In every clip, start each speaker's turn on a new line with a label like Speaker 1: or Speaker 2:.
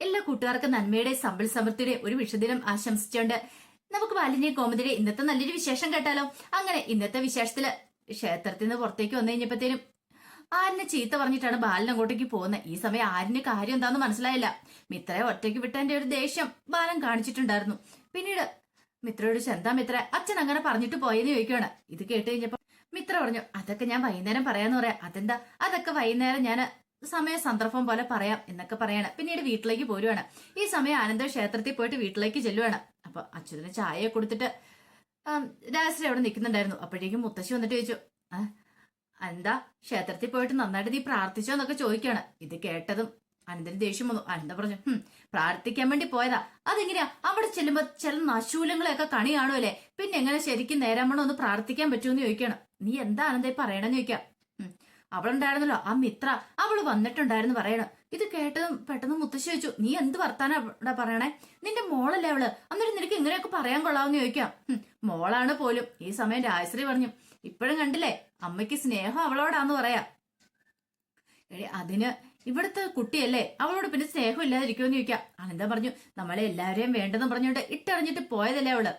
Speaker 1: എല്ലാ കൂട്ടുകാർക്കും നന്മയുടെ സമ്പൽ സമൃദ്ധിയുടെ ഒരു വിഷുദിനം ആശംസിച്ചുകൊണ്ട് നമുക്ക് മാലിന്യ കോമതിയുടെ ഇന്നത്തെ നല്ലൊരു വിശേഷം കേട്ടാലോ? അങ്ങനെ ഇന്നത്തെ വിശേഷത്തിൽ ക്ഷേത്രത്തിൽ നിന്ന് പുറത്തേക്ക് വന്നു കഴിഞ്ഞപ്പോഴത്തേനും ആരിനെ ചീത്ത പറഞ്ഞിട്ടാണ് ബാലൻ അങ്ങോട്ടേക്ക് പോകുന്നത്? ഈ സമയം ആരിന്റെ കാര്യം എന്താന്ന് മനസ്സിലായില്ല. മിത്രയെ ഒറ്റയ്ക്ക് വിട്ടതിന്റെ ഒരു ദേഷ്യം ബാലൻ കാണിച്ചിട്ടുണ്ടായിരുന്നു. പിന്നീട് മിത്രയോട് ചെന്താ മിത്ര അച്ഛൻ അങ്ങനെ പറഞ്ഞിട്ട് പോയെന്ന് ചോദിക്കുകയാണ്. ഇത് കേട്ട് കഴിഞ്ഞപ്പോ മിത്ര പറഞ്ഞു അതൊക്കെ ഞാൻ വൈകുന്നേരം പറയാന്ന് പറയാം. അതെന്താ? അതൊക്കെ വൈകുന്നേരം ഞാൻ സമയ സന്ദർഭം പോലെ പറയാം എന്നൊക്കെ പറയാണ്. പിന്നീട് വീട്ടിലേക്ക് പോരുവാണ്. ഈ സമയം ആനന്ദ ക്ഷേത്രത്തിൽ പോയിട്ട് വീട്ടിലേക്ക് ചെല്ലുവാണ്. അപ്പൊ അച്യുതന് ചായ കൊടുത്തിട്ട് രാജശ്രീ അവിടെ നിൽക്കുന്നുണ്ടായിരുന്നു. അപ്പോഴേക്കും മുത്തശ്ശി വന്നിട്ട് ചോദിച്ചു എന്താ ക്ഷേത്രത്തിൽ പോയിട്ട് നന്നായിട്ട് നീ പ്രാർത്ഥിച്ചോ എന്നൊക്കെ ചോദിക്കുകയാണ്. ഇത് കേട്ടതും അനന്തന് ദേഷ്യം വന്നു. അനന്ത പറഞ്ഞു "ഹും, പ്രാർത്ഥിക്കാൻ വേണ്ടി പോയതാ. അതെങ്ങനെയാ? അവിടെ ചെല്ലുമ്പോ ചില നശൂലങ്ങളെയൊക്കെ കണി കാണുമല്ലേ പിന്നെ എങ്ങനെ ശരിക്കും നേരാമണോ ഒന്ന് പ്രാർത്ഥിക്കാൻ പറ്റുമെന്ന് ചോദിക്കണം നീ എന്താ ആനന്ദ പറയണെന്ന് ചോദിക്കാം "ഉം, അവളുണ്ടായിരുന്നല്ലോ. ആ മിത്ര അവൾ വന്നിട്ടുണ്ടായിരുന്നു പറയണം. ഇത് കേട്ടതും പെട്ടെന്ന് മുത്തശ്ശി ചോദിച്ചു നീ എന്ത് വർത്താനാ പറയണേ? നിന്റെ മോളല്ലേ അവൾ? അന്നേരം നിനക്ക് ഇങ്ങനെയൊക്കെ പറയാൻ കൊള്ളാമെന്ന് ചോദിക്കാം. "ഹും, മോളാണ് പോലും. ഈ സമയം രാജശ്രീ പറഞ്ഞു ഇപ്പോഴും കണ്ടില്ലേ? അമ്മയ്ക്ക് സ്നേഹം അവളോടാന്ന് പറയാ. അതിന് ഇവിടുത്തെ കുട്ടിയല്ലേ? അവളോട് പിന്നെ സ്നേഹം ഇല്ലാതിരിക്കുമെന്ന് ചോദിക്കാം. അനന്ത പറഞ്ഞു നമ്മളെ എല്ലാവരെയും വേണ്ടെന്ന് പറഞ്ഞുകൊണ്ട് ഇട്ടറിഞ്ഞിട്ട് പോയതല്ലേ അവൾ.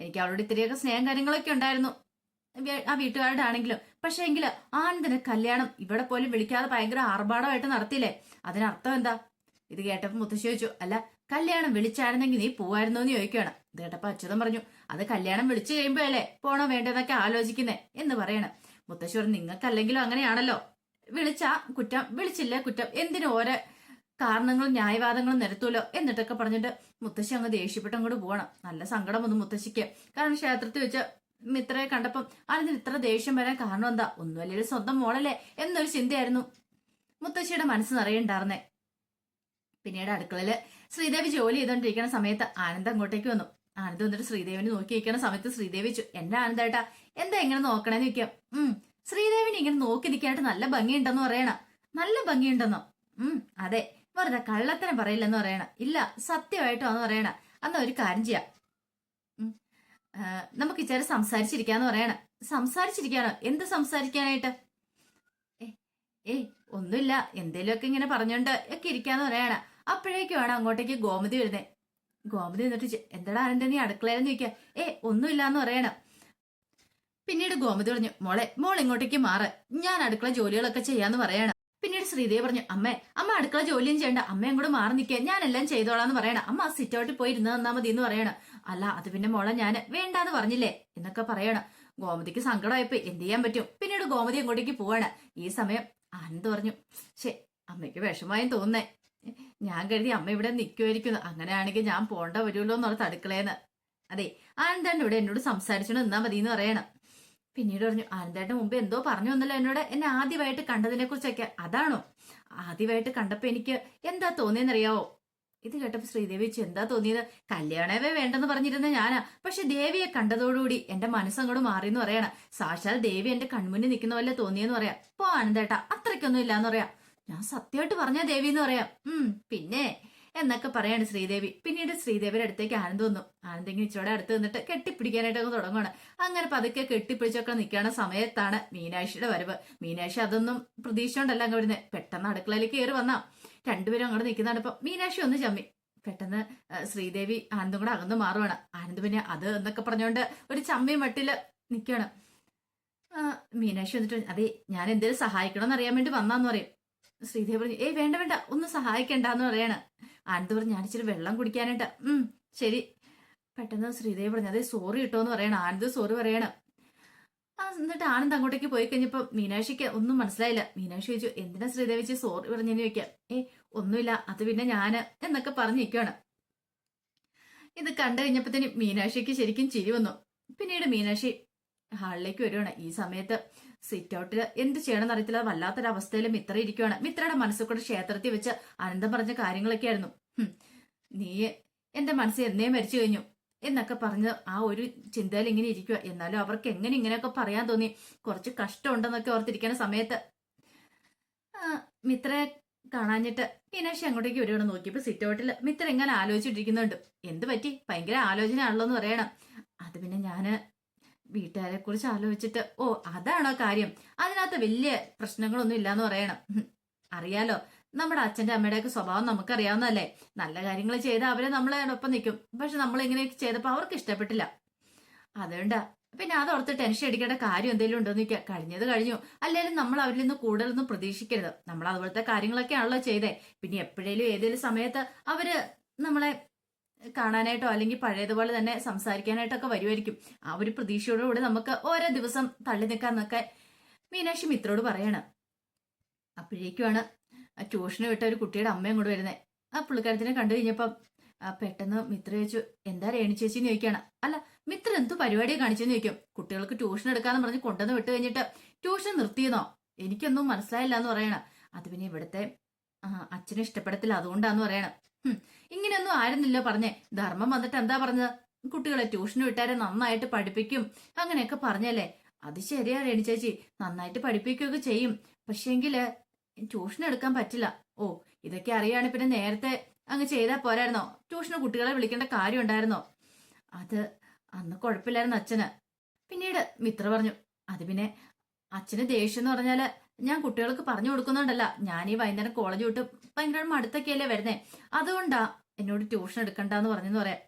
Speaker 1: എനിക്ക് അവളോട് ഇത്രയൊക്കെ സ്നേഹം കാര്യങ്ങളൊക്കെ ഉണ്ടായിരുന്നു. ആ വീട്ടുകാരുടെ ആണെങ്കിലും. പക്ഷെ എങ്കിൽ ആനന്ദിന് കല്യാണം ഇവിടെ പോലും വിളിക്കാതെ ഭയങ്കര ആർഭാടമായിട്ട് നടത്തിയില്ലേ? അതിനർത്ഥം എന്താ? ഇത് കേട്ടപ്പോ മുത്തശ്ശി ചോദിച്ചു അല്ല കല്യാണം വിളിച്ചായിരുന്നെങ്കിൽ നീ പോവായിരുന്നോ എന്ന് ചോദിക്കുകയാണ്. ഇത് കേട്ടപ്പോ അച്യുതൻ പറഞ്ഞു അത് കല്യാണം വിളിച്ചു കഴിയുമ്പോഴല്ലേ പോണോ വേണ്ടെന്നൊക്കെ ആലോചിക്കുന്നേ എന്ന് പറയണം. മുത്തശ്ശി പറഞ്ഞു നിങ്ങൾക്കല്ലെങ്കിലും അങ്ങനെയാണല്ലോ. വിളിച്ച കുറ്റം വിളിച്ചില്ല കുറ്റം എന്തിനു ഓരോ കാരണങ്ങളും ന്യായവാദങ്ങളും നിരത്തൂലോ? എന്നിട്ടൊക്കെ പറഞ്ഞിട്ട് മുത്തശ്ശി അങ്ങ് ദേഷ്യപ്പെട്ട് അങ്ങോട്ട് പോകണം നല്ല സങ്കടം വന്നു മുത്തശ്ശിക്ക്. കാരണം ക്ഷേത്രത്തിൽ വെച്ച് മിത്രയെ കണ്ടപ്പം അതിന് ഇത്ര ദേഷ്യം വരാൻ കാരണം എന്താ? ഒന്നുമല്ലേ സ്വന്തം മോളല്ലേ? എന്നൊരു ചിന്തയായിരുന്നു. മുത്തശ്ശിയുടെ മനസ്സ് നിറയുണ്ടായിരുന്നേ പിന്നീട് അടുക്കളയിൽ ശ്രീദേവി ജോലി ചെയ്തോണ്ടിരിക്കുന്ന സമയത്ത് ആനന്ദ് അങ്ങോട്ടേക്ക് വന്നു. ആനന്ദ് വന്നിട്ട് ശ്രീദേവിനെ നോക്കി ഇരിക്കുന്ന സമയത്ത് ശ്രീദേവി എന്നെ ആനന്ദേട്ടാ എന്താ ഇങ്ങനെ നോക്കണേന്ന് ചോദിക്കാം. ഉം ശ്രീദേവിനെ ഇങ്ങനെ നോക്കി നിൽക്കാനായിട്ട് നല്ല ഭംഗിയുണ്ടെന്ന് പറയണ. നല്ല ഭംഗിയുണ്ടെന്നോ? ഉം അതെ. വെറുതെ കള്ളത്തരം പറയില്ലെന്ന് പറയണ. ഇല്ല സത്യമായിട്ടോ എന്ന് പറയണ. അന്ന് ഒരു കാര്യം ചെയ്യാം. നമുക്ക് ഇച്ചിരി സംസാരിച്ചിരിക്കാന്ന് പറയണ. സംസാരിച്ചിരിക്കാനോ? എന്ത് സംസാരിക്കാനായിട്ട്? ഏയ് ഒന്നുമില്ല. എന്തേലുമൊക്കെ ഇങ്ങനെ പറഞ്ഞോണ്ട് ഒക്കെ ഇരിക്കാന്ന് പറയണ. വേണം അങ്ങോട്ടേക്ക് ഗോമതി വരുന്നേ. ഗോമതി എന്നിട്ട് എന്തടാ ആനന്ദ നീ അടുക്കളയിലെന്ന് ചോദിക്കുക ഏ ഒന്നുമില്ല എന്ന് പറയണം. പിന്നീട് ഗോമതി പറഞ്ഞു മോളെ മോൾ ഇങ്ങോട്ടേക്ക് മാറ്. ഞാൻ അടുക്കള ജോലികളൊക്കെ ചെയ്യാന്ന് പറയണം. പിന്നീട് ശ്രീദേവി പറഞ്ഞു അമ്മേ അമ്മ അടുക്കള ജോലിയും ചെയ്യണ്ട. അമ്മയും കൂടെ മാറി നിൽക്കുക എല്ലാം ചെയ്തോളാന്ന് പറയണം. അമ്മ സിറ്റ് ഔട്ടിൽ പോയി ഇരുന്ന് തന്നാ മതി എന്ന് പറയണം. അല്ല അത് പിന്നെ മോളെ ഞാൻ വേണ്ടാന്ന് പറഞ്ഞില്ലേ? എന്നൊക്കെ പറയണം. ഗോമതിക്ക് സങ്കടമായപ്പോ എന്ത് ചെയ്യാൻ പറ്റും? പിന്നീട് ഗോമതി അങ്ങോട്ടേക്ക് പോവാണ്. ഈ സമയം ആനന്ദ് പറഞ്ഞു ശേ അമ്മയ്ക്ക് വിഷമായും തോന്നേ ഞാൻ കരുതി അമ്മ ഇവിടെ നിൽക്കുമായിരിക്കുന്നു അങ്ങനെയാണെങ്കിൽ ഞാൻ പോണ്ട വരുമല്ലോ എന്നുള്ള തടുക്കളേന്ന് അതെ ആനന്ദേട്ടൻ ഇവിടെ എന്നോട് സംസാരിച്ചോണ്ട് നിന്നാ മതി എന്ന് പറയണം. പിന്നീട് പറഞ്ഞു ആനന്ദേട്ടൻ മുമ്പ് എന്തോ പറഞ്ഞു എന്നല്ലോ എന്നോട് എന്നെ ആദ്യമായിട്ട് കണ്ടതിനെ കുറിച്ചൊക്കെ അതാണോ? ആദ്യമായിട്ട് കണ്ടപ്പോ എനിക്ക് എന്താ തോന്നിയെന്നറിയാവോ? ഇത് കേട്ടപ്പോ ശ്രീദേവി എന്താ തോന്നിയത്? കല്യാണമേ വേണ്ടെന്ന് പറഞ്ഞിരുന്ന ഞാനാ. പക്ഷെ ദേവിയെ കണ്ടതോടുകൂടി എന്റെ മനസ്സങ്ങോട്ട് മാറിയെന്ന് പറയണ. സാക്ഷാൽ ദേവി എന്റെ കൺമുന്നിൽ നിൽക്കുന്ന പോലെ തോന്നിയെന്ന് പറയാം. പോ ആനന്ദേട്ടാ അത്രയ്ക്കൊന്നും ഇല്ലാന്ന് പറയാം. ഞാൻ സത്യമായിട്ട് പറഞ്ഞ ദേവി എന്ന് പറയാം. ഉം പിന്നെ? എന്നൊക്കെ പറയാണ് ശ്രീദേവി. പിന്നീട് ശ്രീദേവിയുടെ അടുത്തേക്ക് ആനന്ദ് വന്നു. ആനന്ദ് ഇങ്ങനെ ഇച്ചോടെ അടുത്ത് നിന്നിട്ട് കെട്ടിപ്പിടിക്കാനായിട്ടൊക്കെ തുടങ്ങുകയാണ് അങ്ങനെ പതുക്കെ കെട്ടിപ്പിടിച്ചൊക്കെ നിൽക്കുന്ന സമയത്താണ് മീനാക്ഷിയുടെ വരവ്. മീനാക്ഷി അതൊന്നും പ്രതീക്ഷ പ്രതീക്ഷിച്ചോണ്ടല്ല അങ്ങ് പെട്ടെന്ന് അടുക്കളയിലേക്ക് കയറി വന്നാ. രണ്ടുപേരും അങ്ങോട്ട് നിൽക്കുന്നതാണ്. ഇപ്പൊ മീനാക്ഷി ഒന്ന് ചമ്മി. പെട്ടെന്ന് ശ്രീദേവി ആനന്ദും കൂടെ അകന്ന് മാറുവാണ്. ആനന്ദ് പിന്നെ അത് എന്നൊക്കെ പറഞ്ഞുകൊണ്ട് ഒരു ചമ്മി മട്ടിൽ നിൽക്കുകയാണ് മീനാക്ഷി വന്നിട്ട് അതെ ഞാൻ എന്തേലും സഹായിക്കണമെന്ന് അറിയാൻ വേണ്ടി വന്നാന്ന് പറയും. ശ്രീദേവി പറഞ്ഞു ഏയ് വേണ്ട വേണ്ട ഒന്ന് സഹായിക്കണ്ടെന്ന് പറയാണ്. ആനന്ദ് പറഞ്ഞു ഞാൻ ഇച്ചിരി വെള്ളം കുടിക്കാനായിട്ട് ഉം ശരി. പെട്ടെന്ന് ശ്രീദേവി പറഞ്ഞു അതെ സോറി കിട്ടുമെന്ന് പറയണം. ആനന്ദ് സോറി പറയണം. എന്നിട്ട് ആനന്ദ് അങ്ങോട്ടേക്ക് പോയി കഴിഞ്ഞപ്പോ മീനാക്ഷിക്ക് ഒന്നും മനസ്സിലായില്ല. മീനാക്ഷി ചോദിച്ചു എന്തിനാ ശ്രീദേവിച്ച് സോറി പറഞ്ഞു ചോദിക്കാം ഏ ഒന്നുമില്ല. അത് പിന്നെ ഞാൻ എന്നൊക്കെ പറഞ്ഞു നിൽക്കുകയാണ് ഇത് കണ്ടു കഴിഞ്ഞപ്പോഴത്തേന് മീനാക്ഷിക്ക് ശരിക്കും ചിരി വന്നു. പിന്നീട് മീനാക്ഷി ഹാളിലേക്ക് വരുവാണ്. ഈ സമയത്ത് സിറ്റ് ഔട്ടിൽ എന്ത് ചെയ്യണമെന്ന് അറിയത്തില്ല. വല്ലാത്തൊരവസ്ഥയിലും മിത്ര ഇരിക്കുവാണ്. മിത്രയുടെ മനസ്സിൽ കൂടെ ക്ഷേത്രത്തിൽ വെച്ച് അനന്തം പറഞ്ഞ കാര്യങ്ങളൊക്കെ ആയിരുന്നു നീ എന്റെ മനസ്സിൽ എന്നേ മരിച്ചു കഴിഞ്ഞു. എന്നൊക്കെ പറഞ്ഞ് ആ ഒരു ചിന്തയിൽ ഇങ്ങനെ ഇരിക്കുക എന്നാലും അവർക്ക് എങ്ങനെ ഇങ്ങനെയൊക്കെ പറയാൻ തോന്നി. കുറച്ച് കഷ്ടമുണ്ടെന്നൊക്കെ ഓർത്തിരിക്കുന്ന സമയത്ത് മിത്രയെ കാണാഞ്ഞിട്ട് മീനാക്ഷി അങ്ങോട്ടേക്ക് വരുവാണ്. നോക്കിയപ്പോ സിറ്റ് ഔട്ടിൽ മിത്ര എങ്ങനെ ആലോചിച്ചിട്ടിരിക്കുന്നുണ്ട്. എന്ത് പറ്റി? ഭയങ്കര ആലോചന ആണല്ലോ എന്ന് പറയണം. അത് പിന്നെ ഞാൻ വീട്ടുകാരെ കുറിച്ച് ആലോചിച്ചിട്ട് ഓ അതാണോ കാര്യം? അതിനകത്ത് വലിയ പ്രശ്നങ്ങളൊന്നും ഇല്ലാന്ന് പറയണം. അറിയാലോ? നമ്മുടെ അച്ഛന്റെ അമ്മയുടെയൊക്കെ സ്വഭാവം നമുക്കറിയാവുന്നതല്ലേ? നല്ല കാര്യങ്ങൾ ചെയ്ത് അവരെ ഒപ്പം നിൽക്കും. പക്ഷെ നമ്മൾ ഇങ്ങനെയൊക്കെ ചെയ്തപ്പോൾ അവർക്ക് ഇഷ്ടപ്പെട്ടില്ല. അതുകൊണ്ടാ. പിന്നെ അത് ഓർത്ത് ടെൻഷൻ അടിക്കേണ്ട കാര്യം എന്തെങ്കിലും ഉണ്ടോ എന്ന് നിൽക്കുക കഴിഞ്ഞത് കഴിഞ്ഞു. അല്ലെങ്കിൽ നമ്മൾ അവരിൽ നിന്ന് കൂടുതലൊന്നും പ്രതീക്ഷിക്കരുത്. നമ്മൾ അതുപോലത്തെ കാര്യങ്ങളൊക്കെയാണല്ലോ ചെയ്തേ. പിന്നെ എപ്പോഴേലും ഏതെങ്കിലും സമയത്ത് അവർ നമ്മളെ കാണാനായിട്ടോ അല്ലെങ്കിൽ പഴയതുപോലെ തന്നെ സംസാരിക്കാനായിട്ടൊക്കെ വരുമായിരിക്കും ആ ഒരു പ്രതീക്ഷയോടുകൂടി നമുക്ക് ഓരോ ദിവസം തള്ളി നിൽക്കാന്നൊക്കെ മീനാക്ഷി മിത്രോട് പറയാണ്. അപ്പോഴേക്കുമാണ് ആ ട്യൂഷന് വിട്ട ഒരു കുട്ടിയുടെ അമ്മയും കൂടെ വരുന്നേ. ആ പുള്ളിക്കാരത്തിനെ കണ്ടു കഴിഞ്ഞപ്പം പെട്ടെന്ന് മിത്ര ചോദിച്ചു എന്താ രേണി ചേച്ചിന്ന് ചോദിക്കാണ് അല്ല മിത്ര എന്തു പരിപാടിയെ കാണിച്ചെന്ന് ചോദിക്കും. കുട്ടികൾക്ക് ട്യൂഷൻ എടുക്കാന്ന് പറഞ്ഞ് കൊണ്ടുവന്ന് വിട്ട് കഴിഞ്ഞിട്ട് ട്യൂഷൻ നിർത്തിയെന്നോ? എനിക്കൊന്നും മനസ്സിലായില്ല എന്ന് പറയണ. അത് പിന്നെ ഇവിടുത്തെ അച്ഛനെ ഇഷ്ടപ്പെടത്തില്ല അതുകൊണ്ടാന്ന് പറയണ. ഇങ്ങനെയൊന്നും ആയിരുന്നില്ല പറഞ്ഞേ. ധർമ്മം വന്നിട്ട് എന്താ പറഞ്ഞത്? കുട്ടികളെ ട്യൂഷന് വിട്ടാരെ നന്നായിട്ട് പഠിപ്പിക്കും. അങ്ങനെയൊക്കെ പറഞ്ഞല്ലേ? അത് ശരിയാ രേണി ചേച്ചി. നന്നായിട്ട് പഠിപ്പിക്കുകയൊക്കെ ചെയ്യും. പക്ഷേങ്കിൽ ട്യൂഷൻ എടുക്കാൻ പറ്റില്ല. ഓ ഇതൊക്കെ അറിയാണ് പിന്നെ നേരത്തെ അങ്ങ് ചെയ്താൽ പോരായിരുന്നോ? ട്യൂഷന് കുട്ടികളെ വിളിക്കേണ്ട കാര്യം ഉണ്ടായിരുന്നോ? അത് അന്ന് കുഴപ്പമില്ലായിരുന്നു അച്ഛന്. പിന്നീട് മിത്ര പറഞ്ഞു അത് പിന്നെ അച്ഛന് ദേഷ്യം എന്ന് പറഞ്ഞാൽ ഞാൻ കുട്ടികൾക്ക് പറഞ്ഞു കൊടുക്കുന്നുണ്ടല്ല. ഞാൻ ഈ വൈകുന്നേരം കോളേജ് വിട്ട് ഭയങ്കര മടുത്തൊക്കെയല്ലേ വരുന്നേ? അതുകൊണ്ടാ എന്നോട് ട്യൂഷൻ എടുക്കണ്ടെന്ന് പറഞ്ഞെന്ന് പറയാം.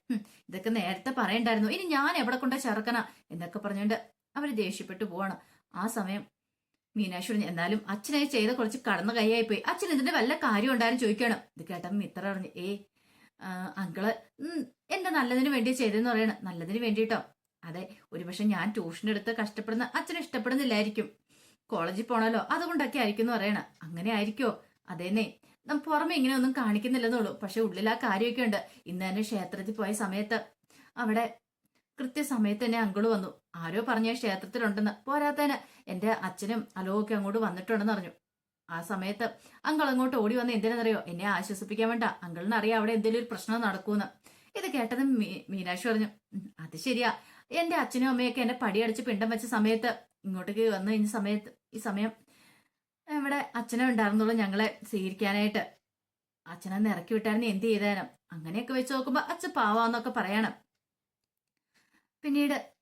Speaker 1: ഇതൊക്കെ നേരത്തെ പറയണ്ടായിരുന്നു. ഇനി ഞാൻ എവിടെ കൊണ്ട ചേർക്കണ എന്നൊക്കെ പറഞ്ഞുകൊണ്ട് അവർ ദേഷ്യപ്പെട്ടു പോവാണ്. ആ സമയം മീനാക്ഷി എന്നാലും അച്ഛനെ ചെയ്ത കുറച്ച് കടന്ന കൈയായി പോയി അച്ഛൻ ഇതിന്റെ വല്ല കാര്യം ഉണ്ടായാലും ചോദിക്കണം. ഇത് കേട്ടപ്പോൾ മിത്ര പറഞ്ഞു ഏ അങ്കിൾ എന്റെ നല്ലതിന് വേണ്ടി ചെയ്തെന്ന് പറയണം. നല്ലതിന് വേണ്ടിട്ടോ? അതെ ഒരുപക്ഷെ ഞാൻ ട്യൂഷൻ എടുത്ത് കഷ്ടപ്പെടുന്ന അച്ഛനെ ഇഷ്ടപ്പെടുന്നില്ലായിരിക്കും. കോളേജിൽ പോണല്ലോ അതുകൊണ്ടൊക്കെ ആയിരിക്കും എന്ന് പറയണം. അങ്ങനെ ആയിരിക്കോ? അതേന്നെ നം പുറമെ ഇങ്ങനെ ഒന്നും കാണിക്കുന്നില്ലെന്നുള്ളൂ പക്ഷെ ഉള്ളിൽ ആ കാര്യമൊക്കെ ഉണ്ട്. ഇന്ന് തന്നെ ക്ഷേത്രത്തിൽ പോയ സമയത്ത് അവിടെ കൃത്യസമയത്ത് തന്നെ അങ്കിൾ വന്നു. ആരോ പറഞ്ഞ ക്ഷേത്രത്തിലുണ്ടെന്ന്. പോരാത്തേന് എന്റെ അച്ഛനും അലോകൊക്കെ അങ്ങോട്ട് വന്നിട്ടുണ്ടെന്ന് പറഞ്ഞു ആ സമയത്ത് അങ്കിൾ അങ്ങോട്ട് ഓടി വന്ന് എന്തിനെന്നറിയോ? എന്നെ ആശ്വസിപ്പിക്കാൻ വേണ്ട. അങ്കിളിന് അറിയാം അവിടെ എന്തെങ്കിലും ഒരു പ്രശ്നം നടക്കൂന്ന്. ഇത് കേട്ടത് മീനാക്ഷി പറഞ്ഞു അത് ശരിയാ. എന്റെ അച്ഛനും അമ്മയൊക്കെ എന്നെ പടിയടിച്ച് പിണ്ടം വെച്ച സമയത്ത് ഇങ്ങോട്ടേക്ക് വന്നു കഴിഞ്ഞ സമയത്ത് ഈ സമയം ഇവിടെ അച്ഛനെ ഉണ്ടായിരുന്നുള്ളൂ ഞങ്ങളെ സ്വീകരിക്കാനായിട്ട്. അച്ഛനെ ഇറക്കി വിട്ടായിരുന്നു എന്ത് ചെയ്താനും. അങ്ങനെയൊക്കെ വെച്ച് നോക്കുമ്പോ അച്ഛൻ പാവാന്നൊക്കെ പറയണം. പിന്നീട്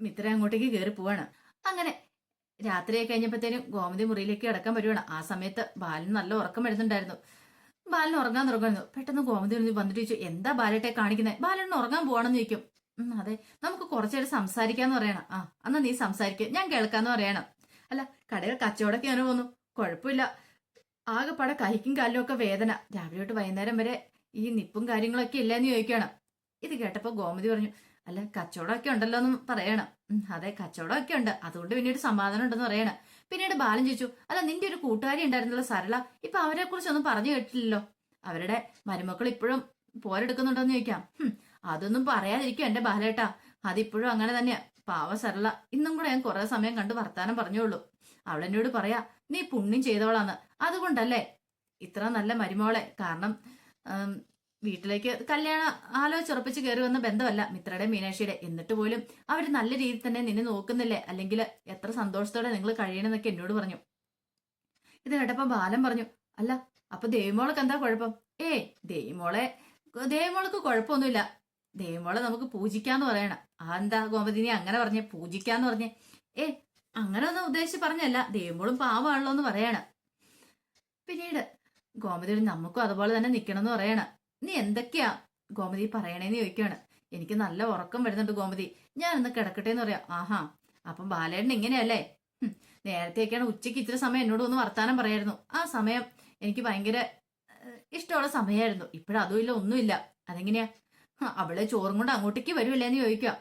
Speaker 1: മിത്ര അങ്ങോട്ടേക്ക് കയറി പോവാണ്. അങ്ങനെ രാത്രിയെ കഴിഞ്ഞപ്പോഴത്തേനും ഗോമതി മുറിയിലേക്ക് കിടക്കാൻ വരുവാണ്. ആ സമയത്ത് ബാലൻ നല്ല ഉറക്കം വരുന്നുണ്ടായിരുന്നു. ബാലൻ ഉറങ്ങാൻ തുടങ്ങുന്നു പെട്ടെന്ന് ഗോമതി വന്നിട്ട് ചോദിച്ചു എന്താ ബാലട്ടെ കാണിക്കുന്നത് ബാലൻ ഉറങ്ങാൻ പോവാണെന്ന് ചോദിക്കും. അതെ. നമുക്ക് കുറച്ചേരം സംസാരിക്കാന്ന് പറയണം. ആ എന്നാ നീ സംസാരിക്കുക ഞാൻ കേൾക്കാന്ന് പറയണം. അല്ല കടയിൽ കച്ചവടമൊക്കെ ഞാൻ പോന്നു കുഴപ്പമില്ല. ആകെപ്പാടെ കൈക്കും കാലിലും ഒക്കെ വേദന. രാവിലെ തൊട്ട് വൈകുന്നേരം വരെ ഈ നിപ്പും കാര്യങ്ങളൊക്കെ ഇല്ലെന്ന് ചോദിക്കുകയാണ്. ഇത് കേട്ടപ്പോ ഗോമതി പറഞ്ഞു അല്ല കച്ചവടമൊക്കെ ഉണ്ടല്ലോ എന്ന് പറയണം. അതെ കച്ചവടമൊക്കെ ഉണ്ട്. അതുകൊണ്ട് പിന്നീട് സമാധാനം ഉണ്ടെന്ന് പറയണം. പിന്നീട് ബാലൻ ചോദിച്ചു അല്ല നിന്റെ ഒരു കൂട്ടുകാരി ഉണ്ടായിരുന്നല്ലോ സരള? ഇപ്പൊ അവരെ കുറിച്ചൊന്നും പറഞ്ഞു കേട്ടില്ലല്ലോ? അവരുടെ മരുമക്കൾ ഇപ്പോഴും പോരെടുക്കുന്നുണ്ടോന്ന് ചോദിക്കാം. അതൊന്നും പറയാതിരിക്കും എന്റെ ബാലേട്ടാ. അതിപ്പോഴും അങ്ങനെ തന്നെയാ. പാവ സരള ഇന്നും കൂടെ ഞാൻ കുറെ സമയം കണ്ട് വർത്താനം പറഞ്ഞോളൂ അവളെന്നോട് പറയാ നീ പുണ്യം ചെയ്തോളാന്ന് അതുകൊണ്ടല്ലേ? ഇത്ര നല്ല മരുമോളെ. കാരണം വീട്ടിലേക്ക് കല്യാണം ആലോചിച്ചുറപ്പിച്ച് കയറി വന്ന ബന്ധമല്ല മിത്രയുടെ മീനാക്ഷിയുടെ. എന്നിട്ട് പോലും അവർ നല്ല രീതിയിൽ തന്നെ നിന്നെ നോക്കുന്നില്ലേ? അല്ലെങ്കിൽ എത്ര സന്തോഷത്തോടെ നിങ്ങൾ കഴിയണമെന്നൊക്കെ എന്നോട് പറഞ്ഞു. ഇത് കേട്ടപ്പോ ബാലൻ പറഞ്ഞു അല്ല അപ്പൊ ദേവിമോളക്ക് എന്താ കുഴപ്പം? ഏ ദേവിമോളെ ദേവിമോൾക്ക് കുഴപ്പമൊന്നുമില്ല. ദേവിമോളെ നമുക്ക് പൂജിക്കാന്ന് പറയണം. ആ എന്താ അങ്ങനെ പറഞ്ഞേ പൂജിക്കാന്ന് പറഞ്ഞേ? ഏ അങ്ങനെ ഒന്നും ഉദ്ദേശിച്ച് പറഞ്ഞല്ല. ദേവിമോളും പാവമാണല്ലോ എന്ന് പറയണം. പിന്നീട് ഗോമതി നമുക്കും അതുപോലെ തന്നെ നിക്കണം എന്ന് പറയണം. നീ എന്തൊക്കെയാ ഗോമതി പറയണേന്ന് ചോദിക്കുകയാണ് എനിക്ക് നല്ല ഉറക്കം വരുന്നുണ്ട് ഗോമതി. ഞാൻ ഇന്ന് കിടക്കട്ടെ എന്ന് പറയാം. ആഹാ അപ്പം ബാലേട്ടൻ ഇങ്ങനെയല്ലേ? നേരത്തെയൊക്കെയാണ് ഉച്ചയ്ക്ക് ഇത്ര സമയം എന്നോട് ഒന്ന് വർത്താനം പറയായിരുന്നു. ആ സമയം എനിക്ക് ഭയങ്കര ഇഷ്ടമുള്ള സമയമായിരുന്നു. ഇപ്പോഴും അതും ഇല്ല ഒന്നുമില്ല. അതെങ്ങനെയാ? അവളെ ചോറും കൊണ്ട് അങ്ങോട്ടേക്ക് വരുമല്ലേ എന്ന് ചോദിക്കുക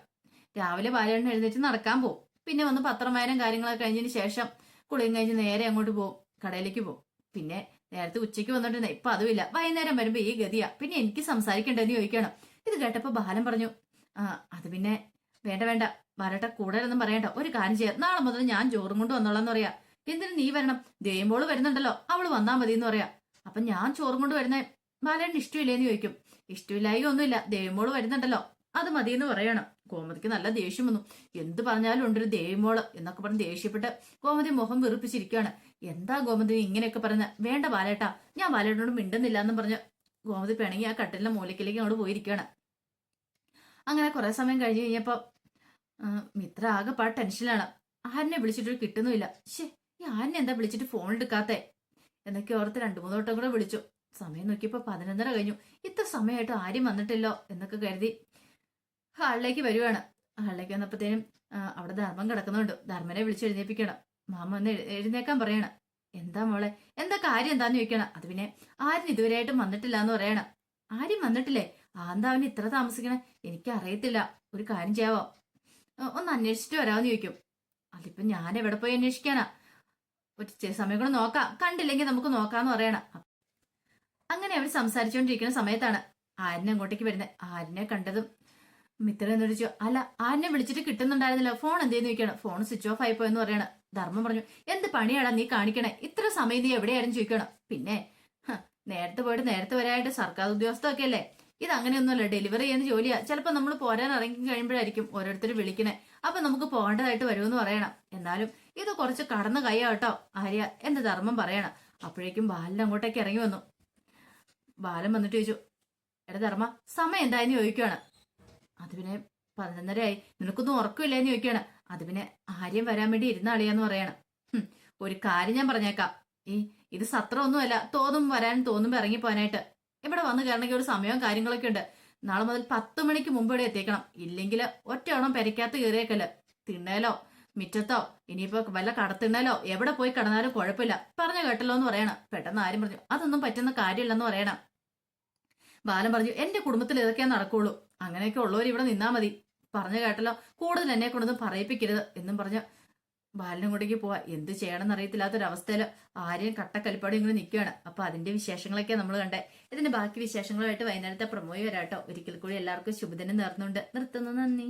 Speaker 1: രാവിലെ ബാലേട്ടൻ എഴുന്നേറ്റ് നടക്കാൻ പോകും പിന്നെ വന്ന് പത്രമായിരം കാര്യങ്ങളൊക്കെ കഴിഞ്ഞതിന് ശേഷം കുളിയും കഴിഞ്ഞ് നേരെ അങ്ങോട്ട് പോകും കടയിലേക്ക് പോകും പിന്നെ നേരത്തെ ഉച്ചയ്ക്ക് വന്നിട്ടുണ്ട് ഇപ്പൊ അതുമില്ല വൈകുന്നേരം വരുമ്പോ ഈ ഗതിയാ. പിന്നെ എനിക്ക് സംസാരിക്കണ്ടെന്ന് ചോദിക്കണം. ഇത് കേട്ടപ്പോ ബാലൻ പറഞ്ഞു ആ അത് പിന്നെ വേണ്ട വേണ്ട. വരട്ടെ കൂടുതലൊന്നും പറയണ്ട. ഒരു കാര്യം ചെയ്യാം. നാളെ മുതൽ ഞാൻ ചോറും കൊണ്ട് വന്നോളാന്ന് പറയാ. എന്തിനു നീ വരണം? ദേവമ്പോൾ വരുന്നുണ്ടല്ലോ. അവൾ വന്നാ മതി എന്ന് പറയാ. അപ്പൊ ഞാൻ ചോറും കൊണ്ട് വരുന്നേ ബാലേട്ടന് ഇഷ്ടമില്ലേന്ന് ചോദിക്കും. ഇഷ്ടമില്ലായി ഒന്നുമില്ല. ദേവമ്പോൾ വരുന്നുണ്ടല്ലോ. അത് മതി എന്ന് പറയണം. ഗോമതിക്ക് നല്ല ദേഷ്യം വന്നു. എന്ത് പറഞ്ഞാലും ഉണ്ടൊരു ദേവിമോൾ എന്നൊക്കെ പറഞ്ഞ് ദേഷ്യപ്പെട്ട് ഗോമതി മുഖം വെറുപ്പിച്ചിരിക്കുകയാണ്. എന്താ ഗോമതി ഇങ്ങനെയൊക്കെ പറഞ്ഞ? വേണ്ട ബാലേട്ടാ ഞാൻ ബാലേട്ടനോട് മിണ്ടുന്നില്ല എന്നും പറഞ്ഞ ഗോമതി പിണങ്ങി ആ കട്ടിലിന്റെ മൂലക്കിലേക്ക് അങ്ങോട്ട് പോയിരിക്കുകയാണ്. അങ്ങനെ കുറെ സമയം കഴിഞ്ഞ് കഴിഞ്ഞപ്പോ ആ, മിത്ര ആകെ പാ ടെൻഷനിലാണ്. ആരനെ വിളിച്ചിട്ട് കിട്ടുന്നുമില്ല. ശേ ഈ ആരനെ എന്താ വിളിച്ചിട്ട് ഫോൺ എടുക്കാത്തേ? എന്നൊക്കെ ഓർത്ത് രണ്ടു മൂന്ന് വട്ടം കൂടെ വിളിച്ചു. സമയം നോക്കിയപ്പോ പതിനൊന്നര കഴിഞ്ഞു. ഇത്ര സമയമായിട്ട് ആരും വന്നിട്ടില്ലോ എന്നൊക്കെ കരുതി ഹാളിലേക്ക് വരുവാണ്. ഹാളിലേക്ക് വന്നപ്പോഴത്തേനും അവിടെ ധർമ്മം കിടക്കുന്നുണ്ട്. ധർമ്മനെ വിളിച്ച് എഴുന്നേപ്പിക്കണം. മാമ ഒന്ന് എഴുന്നേക്കാൻ പറയണം. എന്താ മോളെ? എന്താ കാര്യം എന്താന്ന് ചോദിക്കണം. അത് പിന്നെ ആരും ഇതുവരെയായിട്ടും വന്നിട്ടില്ല എന്ന് പറയണം. ആരും വന്നിട്ടില്ലേ? ആ എന്താ അവന് ഇത്ര താമസിക്കണേ? എനിക്ക് അറിയത്തില്ല. ഒരു കാര്യം ചെയ്യാവോ? ഒന്ന് അന്വേഷിച്ചിട്ട് വരാമെന്ന് ചോദിക്കും. അതിപ്പോ ഞാൻ എവിടെ പോയി അന്വേഷിക്കാനാ? ചെറിയ സമയം കൂടെ നോക്കാം. കണ്ടില്ലെങ്കിൽ നമുക്ക് നോക്കാന്ന് പറയണം. അങ്ങനെ അവർ സംസാരിച്ചുകൊണ്ടിരിക്കുന്ന സമയത്താണ് ആരിനെ അങ്ങോട്ടേക്ക് വരുന്നത്. ആരിനെ കണ്ടതും മിത്ര എന്ന് അല്ല ആനെ വിളിച്ചിട്ട് കിട്ടുന്നുണ്ടായിരുന്നില്ല. ഫോൺ എന്തേന്ന് ചോദിക്കണം ഫോൺ സ്വിച്ച് ഓഫ് ആയിപ്പോ എന്ന് പറയണം. ധർമ്മം പറഞ്ഞു എന്ത് പണിയാടാ നീ കാണിക്കണേ? ഇത്ര സമയം നീ എവിടെയായിരുന്നു? ചോദിക്കണം പിന്നെ നേരത്തെ പോയിട്ട് നേരത്തെ വരായിട്ട് സർക്കാർ ഉദ്യോഗസ്ഥൊക്കെ അല്ലേ ഇത് അങ്ങനെയൊന്നുമല്ല. ഡെലിവറി ചെയ്യുന്ന ജോലിയാ. ചിലപ്പോൾ നമ്മൾ പോരാൻ ഇറങ്ങി കഴിയുമ്പോഴായിരിക്കും ഓരോരുത്തർ വിളിക്കണേ. അപ്പൊ നമുക്ക് പോകേണ്ടതായിട്ട് വരുമെന്ന് പറയണം. എന്നാലും ഇത് കുറച്ച് കടന്ന കൈയാ കേട്ടോ ആര്യ എന്ത് ധർമ്മം പറയണം. അപ്പോഴേക്കും ബാലൻ അങ്ങോട്ടേക്ക് ഇറങ്ങി വന്നു. ബാലൻ വന്നിട്ട് ചോദിച്ചു എടാ ധർമ്മ സമയം എന്തായെന്ന് ചോദിക്കുകയാണ്. അത് പിന്നെ പതിനൊന്നരയായി. നിനക്കൊന്നും ഉറക്കമില്ലെന്ന് ചോദിക്കുകയാണ്. അത് പിന്നെ ആര്യം വരാൻ വേണ്ടി ഇരുന്ന ആളിയാന്ന് പറയണം. ഒരു കാര്യം ഞാൻ പറഞ്ഞേക്കാം. ഈ ഇത് സത്രമൊന്നുമല്ല തോന്നും വരാൻ തോന്നുമ്പോ ഇറങ്ങി പോകാനായിട്ട് ഇവിടെ വന്ന് കയറണമെങ്കിൽ ഒരു സമയവും കാര്യങ്ങളൊക്കെ ഉണ്ട്. നാളെ മുതൽ പത്ത് മണിക്ക് മുമ്പ് ഇവിടെ എത്തിക്കണം ഇല്ലെങ്കിൽ ഒറ്റയോണം പെരയ്ക്കകത്ത് കയറിയേക്കൽ തിണ്ണേലോ മിറ്റത്തോ ഇനിയിപ്പോ വല്ല കടത്തിണ്ണേലോ എവിടെ പോയി കിടന്നാലും കുഴപ്പമില്ല. പറഞ്ഞു കേട്ടല്ലോ എന്ന് പറയണം. പെട്ടെന്ന് ആരും പറഞ്ഞു അതൊന്നും പറ്റുന്ന കാര്യമില്ലെന്ന് പറയണം. ബാലൻ പറഞ്ഞു എന്റെ കുടുംബത്തിൽ ഇതൊക്കെയാ നടക്കുള്ളൂ. അങ്ങനെയൊക്കെ ഉള്ളവർ ഇവിടെ നിന്നാ മതി. പറഞ്ഞു കേട്ടല്ലോ കൂടുതൽ എന്നെ കൊണ്ടൊന്നും പറയിപ്പിക്കരുത് എന്നും പറഞ്ഞ ബാലനും കൂടേക്ക് പോവാ. എന്ത് ചെയ്യണമെന്ന് അറിയത്തില്ലാത്തൊരവസ്ഥയിൽ ആരെയും കട്ടക്കലിപ്പാടും ഇങ്ങനെ നിൽക്കുകയാണ് അപ്പൊ അതിന്റെ വിശേഷങ്ങളൊക്കെ നമ്മൾ കണ്ടേ. ഇതിന്റെ ബാക്കി വിശേഷങ്ങളുമായിട്ട് വൈകുന്നേരത്തെ പ്രമോയി വരാട്ടോ. ഒരിക്കൽ കൂടി എല്ലാവർക്കും ശുഭദിനം നേർന്നുകൊണ്ട് നിർത്തുന്നു. നന്ദി.